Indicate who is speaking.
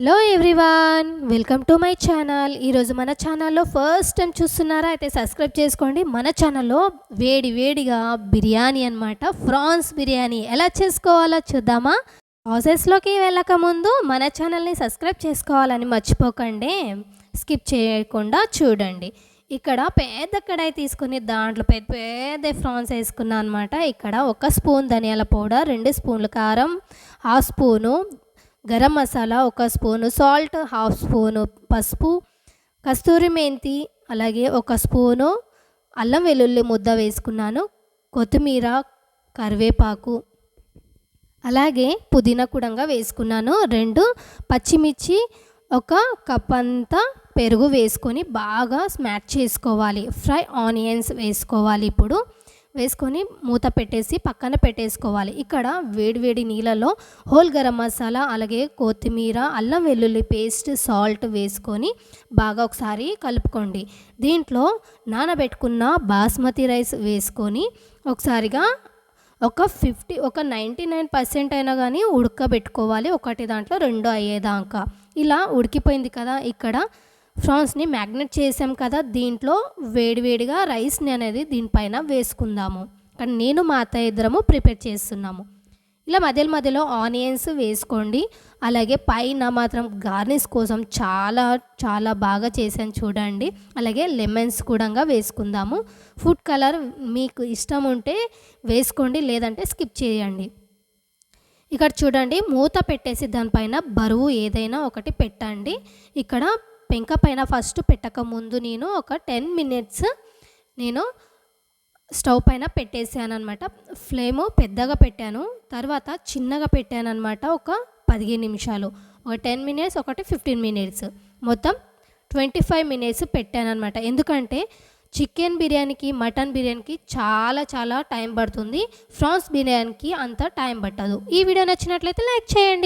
Speaker 1: Hello everyone welcome to my channel ఈరోజు మన ఛానల్లో ఫస్ట్ టైం చూస్తున్నారా? అయితే సబ్స్క్రైబ్ చేసుకోండి. మన ఛానల్లో వేడి వేడిగా బిర్యానీ అన్నమాట. ఫ్రాన్స్ బిర్యానీ ఎలా చేసుకోవాలో చూద్దామా? ప్రాసెస్లోకి వెళ్ళక ముందు మన ఛానల్ని సబ్స్క్రైబ్ చేసుకోవాలని మర్చిపోకండి. స్కిప్ చేయకుండా చూడండి. ఇక్కడ పెద్ద కడాయి తీసుకుని దాంట్లో పెద్ద పెద్ద ఫ్రాన్స్ వేసుకున్నాను అనమాట ఇక్కడ ఒక స్పూన్ ధనియాల పౌడర్ రెండు స్పూన్లు కారం హాఫ్ స్పూను గరం మసాలా ఒక స్పూను సాల్ట్ హాఫ్ స్పూను పసుపు కస్తూరి మెంతి అలాగే ఒక స్పూను అల్లం వెల్లుల్లి ముద్ద వేసుకున్నాను కొత్తిమీర కరివేపాకు అలాగే పుదీనా కూడా వేసుకున్నాను రెండు పచ్చిమిర్చి ఒక కప్ అంతా పెరుగు వేసుకొని బాగా స్మాష్ చేసుకోవాలి ఫ్రై ఆనియన్స్ వేసుకోవాలి ఇప్పుడు. వేసుకొని మూత పెట్టేసి పక్కన పెట్టేసుకోవాలి. ఇక్కడ వేడివేడి నీళ్ళలో హోల్ గరం మసాలా అలాగే కొత్తిమీర అల్లం వెల్లుల్లి పేస్ట్ సాల్ట్ వేసుకొని బాగా ఒకసారి కలుపుకోండి. దీంట్లో నానబెట్టుకున్న బాస్మతి రైస్ వేసుకొని ఒకసారిగా ఒక ఫిఫ్టీ ఒక నైంటీ నైన్ పర్సెంట్ అయినా కానీ ఉడకబెట్టుకోవాలి. ఒకటి దాంట్లో రెండు అయ్యేదాకా. ఇలా ఉడికిపోయింది కదా ఇక్కడ ఫ్రాన్స్ని మ్యాగ్నెట్ చేసాం కదా దీంట్లో వేడివేడిగా రైస్ని అనేది దీనిపైన వేసుకుందాము. కానీ నేను మా అత్తయ్య ఇద్దరము ప్రిపేర్ చేస్తున్నాము. ఇలా మధ్యలో మధ్యలో ఆనియన్స్ వేసుకోండి. అలాగే పైన మాత్రం గార్నిష్ కోసం చాలా చాలా బాగా చేశాను చూడండి. అలాగే లెమన్స్ కూడా వేసుకుందాము. ఫుడ్ కలర్ మీకు ఇష్టం ఉంటే వేసుకోండి లేదంటే స్కిప్ చేయండి. ఇక్కడ చూడండి మూత పెట్టేసి దానిపైన బరువు ఏదైనా ఒకటి పెట్టండి. ఇక్కడ పెంక పైన ఫస్ట్ పెట్టక ముందు నేను ఒక టెన్ మినిట్స్ నేను స్టవ్ పైన పెట్టేసాను అనమాట ఫ్లేము పెద్దగా పెట్టాను. తర్వాత చిన్నగా పెట్టాను అనమాట ఒక పదిహేను నిమిషాలు. ఒక టెన్ మినిట్స్ ఒకటి ఫిఫ్టీన్ మినిట్స్. మొత్తం ట్వంటీ ఫైవ్ మినిట్స్ పెట్టాను అనమాట ఎందుకంటే చికెన్ బిర్యానీకి మటన్ బిర్యానీకి చాలా చాలా టైం పడుతుంది. ఫ్రాన్స్ బిర్యానీకి అంత టైం పట్టదు. ఈ వీడియో నచ్చినట్లయితే లైక్ చేయండి.